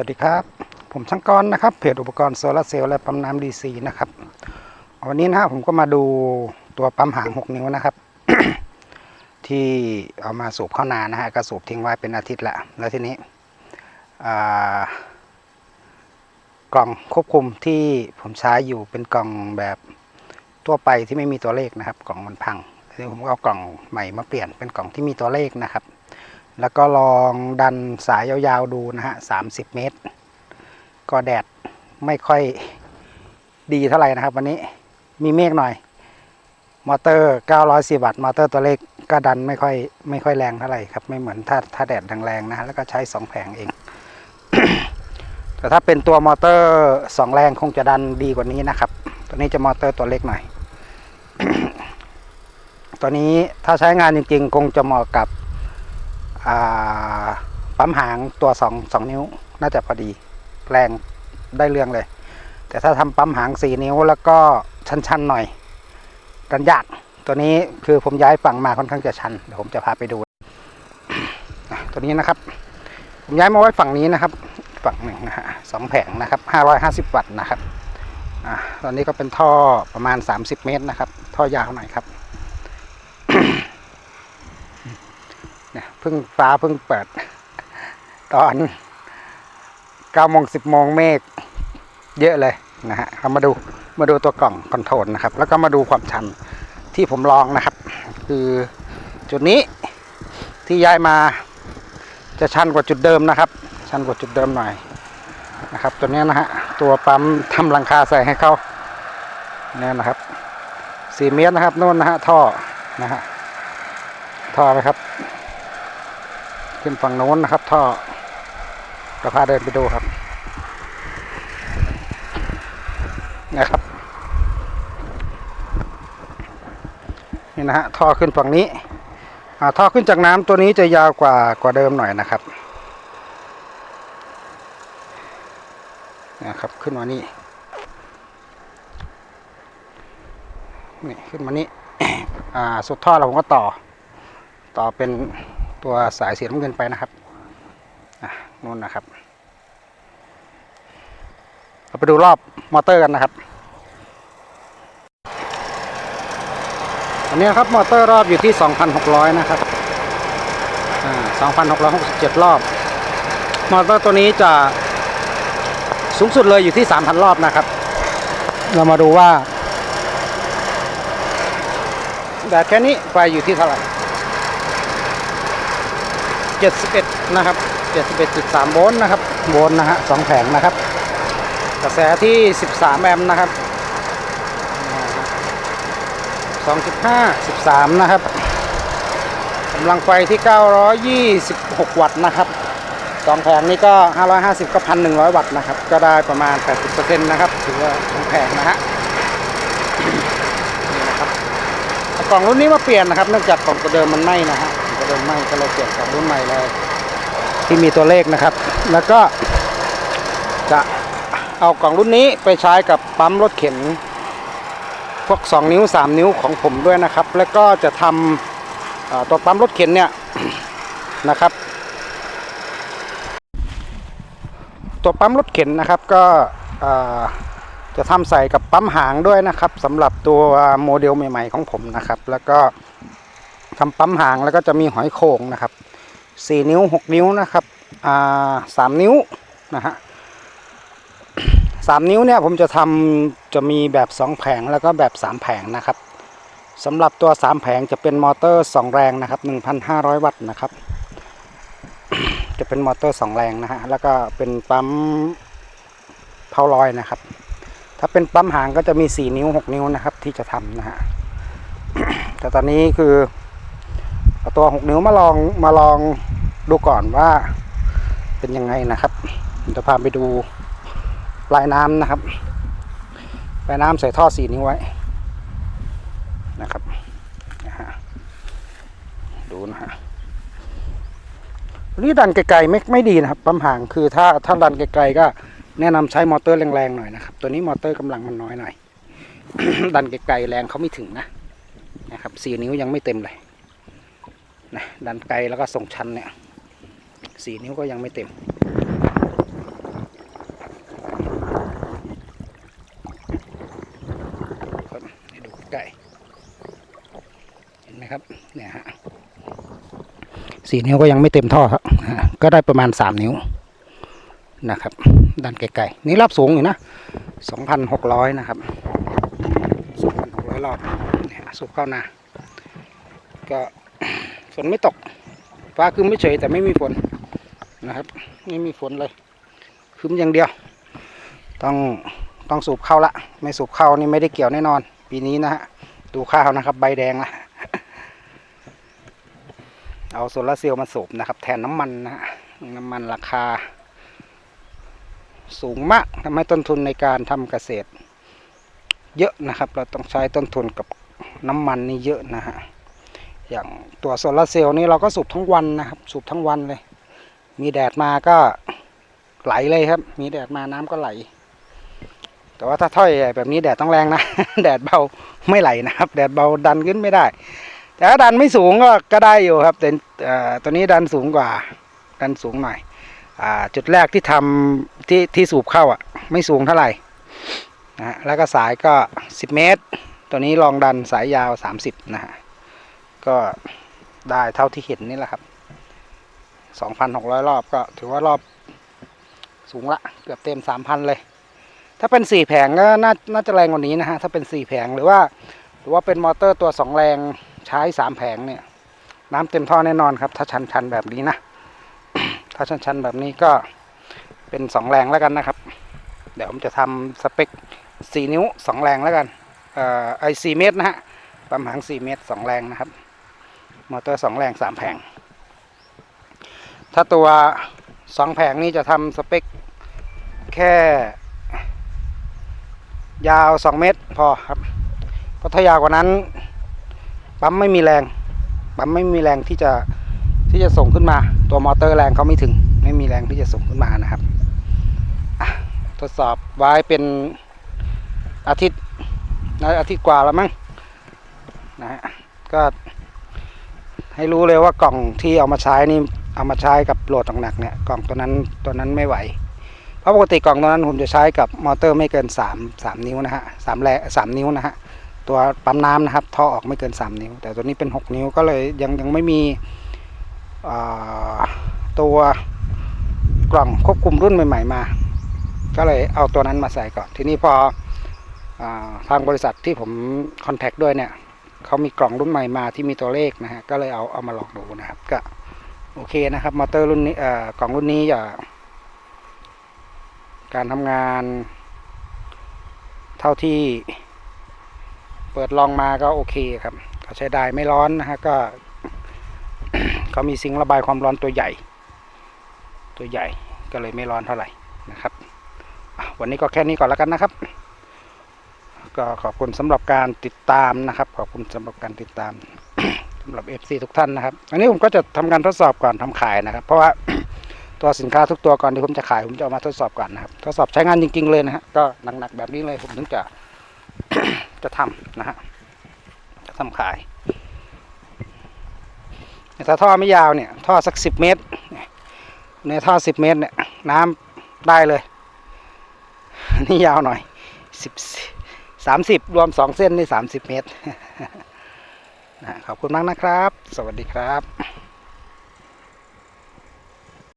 วัสดีครับ ผมช่างกรนะครับเพจอุปกรณ์โซลาเซลล์และปั๊มน้ำดีซีนะครับวันนี้นะผมก็มาดูตัวปั๊มหาง 6 นิ้วนะครับ ที่เอามาสูบเข้านานะฮะก็สูบทิ้งไว้เป็นอาทิตย์ละ แล้วทีนี้กล่องควบคุมที่ผมใช้อยู่เป็นกล่องแบบทั่วไปที่ไม่มีตัวเลขนะครับ กล่องมันพังทีนี้ผมก็เอากล่องใหม่มาเปลี่ยนเป็นกล่องที่มีตัวเลขนะครับ แล้วก็ลองดันสายยาวๆดูนะฮะสามสิบเมตร ก็แดดไม่ค่อยดีเท่าไหร่นะครับ วันนี้มีเมฆหน่อย มอเตอร์ 910 วัตต์ มอเตอร์ตัวเลขก็ดันไม่ค่อยไม่ค่อยแรงเท่าไหร่ครับ ไม่เหมือนถ้าถ้าแดดแรงๆนะแล้วก็ใช้ 2 แผงเอง แต่ถ้าเป็นตัวมอเตอร์ 2 แรงคงจะดันดีกว่านี้นะครับ ตัวนี้จะมอเตอร์ตัวเล็กหน่อย ตัวนี้ถ้าใช้งานจริงๆ คงจะเหมาะกับ ปั๊มหางตัวสองสองนิ้วน่าจะพอดีแรงได้เรื่องเลย แต่ถ้าทำปั๊มหางสี่นิ้วแล้วก็ชันๆหน่อย กันยากตัวนี้คือผมย้ายฝั่งมาค่อนข้างจะชันเดี๋ยวผมจะพาไปดูตัวนี้นะครับ ผมย้ายมาไว้ฝั่งนี้นะครับ ฝั่งหนึ่งนะฮะสองแผงนะครับห้าร้อยห้าสิบวัตต์นะครับอ่าตอนนี้ก็เป็นท่อประมาณสามสิบเมตรนะครับ ท่อยาวหน่อยครับ เพิ่งฟ้าเพิ่งเปิด ตอนเก้าโมงสิบโมงเมฆเยอะเลยนะฮะเรามาดูมาดูตัวกล่องคอนโทรลนะครับ แล้วก็มาดูความชันที่ผมลองนะครับ คือจุดนี้ที่ย้ายมาจะชันกว่าจุดเดิมนะครับ ชันกว่าจุดเดิมหน่อยนะครับ ตัวนี้นะฮะตัวปั๊มทำหลังคาใส่ให้เขาเนี่ยนะครับสี่เมตรนะครับโน่นนะฮะท่อนะฮะท่อไหมครับ ขึ้นฝั่งโน้นนะครับ ท่อเราพาเดินไปดูครับนะครับ นี่นะฮะท่อขึ้นฝั่งนี้ท่อขึ้นจากน้ำตัวนี้จะยาวกว่ากว่าเดิมหน่อยนะครับนะครับขึ้นมานี่นี่ขึ้นมานี่อ่าสุดท่อเราผมก็ต่อ ต่อเป็น ตัวสายเสีน้ำเงินไปนะครับนู่นนะครับ เราไปดูรอบมอเตอร์กันนะครับอันนี้ครับมอเตอร์รอบอยู่ที่ 2,600 นะครับอ่า2,667 รอบ มอเตอร์ตัวนี้จะสูงสุดเลยอยู่ที่ 3,000 รอบนะครับ เรามาดูว่าแดดแค่นี้ไฟอยู่ที่เท่าไหร่ 71 นะครับ 71.3 โวลต์นะครับ โวลต์นะฮะสองแผงนะครับ กระแสที่ 13 แอมป์นะครับ 2.5 13 นะครับกำลังไฟที่ 926 วัตต์นะครับสองแผงนี้ก็ 550 ก็ 1,100 วัตต์นะครับ ก็ได้ประมาณ 80%นะครับ ถือว่าสองแผงนะฮะนี่นะครับเอากล่องรุ่นนี้มาเปลี่ยนนะครับ เนื่องจากกล่องตัวเดิมมันไหม้นะฮะ เดิมไหม้ก็เลยเปลี่ยนกล่องรุ่นใหม่เลย ที่มีตัวเลขนะครับ แล้วก็จะเอากล่องรุ่นนี้ไปใช้กับปั๊มรถเข็น พวก 2 นิ้ว 3 นิ้วของผมด้วยนะครับ แล้วก็จะทำตัวปั๊มรถเข็นเนี่ยนะครับ ตัวปั๊มรถเข็นนะครับก็จะทำใส่กับปั๊มหางด้วยนะครับสำหรับตัวโมเดลใหม่ ๆ ของผมนะครับ แล้วก็ ทำปั๊มหางแล้วก็จะมีหอยโข่งนะครับ 4 นิ้ว 6 นิ้วนะครับอ่าสามนิ้วนะฮะสามนิ้วเนี่ยผมจะทำจะมีแบบ 2 แผงแล้วก็แบบ 3 แผงนะครับสำหรับตัว 3 แผงจะเป็นมอเตอร์ 2 แรงนะครับ 1,500 วัตต์นะครับ จะเป็นมอเตอร์ 2 แรงนะฮะแล้วก็เป็นปั๊มเพาลอยนะครับ ถ้าเป็นปั๊มหางก็จะมี 4 นิ้ว 6 นิ้วนะครับ ที่จะทำนะฮะแต่ตอนนี้คือ เอาตัว6นิ้วมาลองมาลองดูก่อนว่า เป็นยังไงนะครับจะพาไปดูปลายน้ำนะครับปลายน้ำใส่ท่อสีนิ้วไว้นะครับดูนะฮะตัวนี้ดันไกลๆไม่ไม่ดีนะครับปั๊มห่างคือถ้าถ้าดันไกลๆก็แนะนำใช้มอเตอร์แรงๆหน่อยนะครับ ตัวนี้มอเตอร์กำลังมันน้อยหน่อยดันไกลๆแรงเขาไม่ถึงนะนะครับสี่นิ้วยังไม่เต็มเลย นะดันไกลแล้วก็ส่งชันเนี่ยสี่นิ้วก็ยังไม่เต็มดูใกล้เห็นไหมครับ เนี่ยฮะสี่นิ้วก็ยังไม่เต็มท่อครับ ก็ได้ประมาณสามนิ้วนะครับ ดันไกลๆ นี่รอบสูงอยู่นะสองพันหกร้อยนะครับสองพัร้อบสูบเข้านาก็ นไม่ตก ฟ้าคืมไม่เฉยแต่ไม่มีฝนนะครับ ไม่มีฝนเลยคืมอย่างเดียว ต้องต้องสูบเข้าละ ไม่สูบเข้านี่ไม่ได้เกี่ยวแน่นอน ปีนี้นะฮะ ดูข้าวนะครับ ใบแดงละเอาโซลาร์เซลล์มาสูบนะครับ แทนน้ำมันนะฮะน้ำมันราคา สูงมากทำให้ต้นทุนในการทำเกษตร เยอะนะครับ เราต้องใช้ต้นทุนกับน้ำมันนี่เยอะนะฮะ อย่างตัวโซลาร์เซลล์นี่เราก็สูบทั้งวันนะครับสูบทั้งวันเลย มีแดดมาก็ไหลเลยครับ มีแดดมาน้ำก็ไหล แต่ว่าถ้าถ้อยแบบนี้แดดต้องแรงนะ แดดเบาไม่ไหลนะครับ แดดเบาดันขึ้นไม่ได้ แต่ถ้าดันไม่สูงก็ก็ได้อยู่ครับแต่ตัวนี้ดันสูงกว่า ดันสูงหน่อยอจุดแรกที่ทำที่ที่สูบเข้าอะ ไม่สูงเท่าไหร่นะฮะแล้วก็สายก็ 10 เมตร ตัวนี้ลองดันสายยาว 30 นะฮะ ก็ได้เท่าที่เห็นนี่แหละครับ 2,600 รอบก็ถือว่ารอบสูงละ เกือบเต็ม 3,000 เลย ถ้าเป็น 4 แผงก็น่าน่าจะแรงกว่านี้นะฮะ ถ้าเป็น 4 แผงหรือว่า หรือว่าเป็นมอเตอร์ตัว 2 แรงใช้ 3 แผงเนี่ย น้ำเต็มท่อแน่นอนครับ ถ้าชันๆแบบนี้นะ ถ้าชันๆแบบนี้ก็เป็น 2 แรงแล้วกันนะครับ เดี๋ยวผมจะทำสเปค 4 นิ้ว 2 แรงแล้วกัน เอ่อไอ4เมตรนะฮะปั๊มหาง 4 เมตร 2 แรงนะครับ มอเตอร์2แรง3แผง ถ้าตัว2แผงนี่จะทำสเปคแค่ ยาว2เมตรพอครับเพราะถ้ายาวกว่านั้นปั๊มไม่มีแรงปั๊มไม่มีแรงที่จะที่จะส่งขึ้นมา ตัวมอเตอร์แรงเขาไม่ถึง ไม่มีแรงที่จะส่งขึ้นมานะครับทดสอบไว้เป็นอาทิตย์นอาทิตย์กว่าแล้วมั้งนะฮะก็ ให้รู้เลยว่ากล่องที่เอามาใช้นี่เอามาใช้กับโหลดหนักๆเนี่ยกล่องตัวนั้นตัวนั้นไม่ไหว เพราะปกติกล่องตัวนั้นผมจะใช้กับมอเตอร์ไม่เกิน 3 3 นิ้วนะฮะสามแรสามนิ้วนะฮะตัวปั๊มน้ำนะครับท่อออกไม่เกิน 3 นิ้ว แต่ตัวนี้เป็น 6 นิ้วก็เลยยังยังไม่มีตัวกล่องควบคุมรุ่นใหม่ ๆ มา ก็เลยเอาตัวนั้นมาใส่ก่อน ทีนี้พออทางบริษัทที่ผมคอนแทคด้วยเนี่ย เขามีกล่องรุ่นใหม่มาที่มีตัวเลขนะฮะก็เลยเอาเอามาลองดูนะครับก็โอเคนะครับมอเตอร์รุ่นนี้เอ่อกล่องรุ่นนี้จะการทำงาน เท่าที่เปิดลองมาก็โอเคครับก็ใช้ได้ไม่ร้อนนะฮะก็เขามีซิงระบายความร้อนตัวใหญ่ ตัวใหญ่ก็เลยไม่ร้อนเท่าไหร่นะครับ วันนี้ก็แค่นี้ก่อนแล้วกันนะครับ ก็ขอบคุณสำหรับการติดตามนะครับ ขอบคุณสำหรับการติดตามสำหรับ FC ทุกท่านนะครับ อันนี้ผมก็จะทำการทดสอบก่อนทำขายนะครับ เพราะว่าตัวสินค้าทุกตัวก่อนที่ผมจะขายผมจะเอามาทดสอบก่อนนะครับ ทดสอบใช้งานจริง ๆ เลยนะฮะก็หนักๆแบบนี้เลยผมถึงจะจะทำนะฮะจะทำขายถ้าท่อไม่ยาวเนี่ยท่อสักสิบเมตรในท่อสิบเมตรเนี่ย น้ำได้เลยนี่ยาวหน่อยสิบ สามสิบรวมสองเส้นนี่สามสิบเมตร ขอบคุณมากนะครับ สวัสดีครับ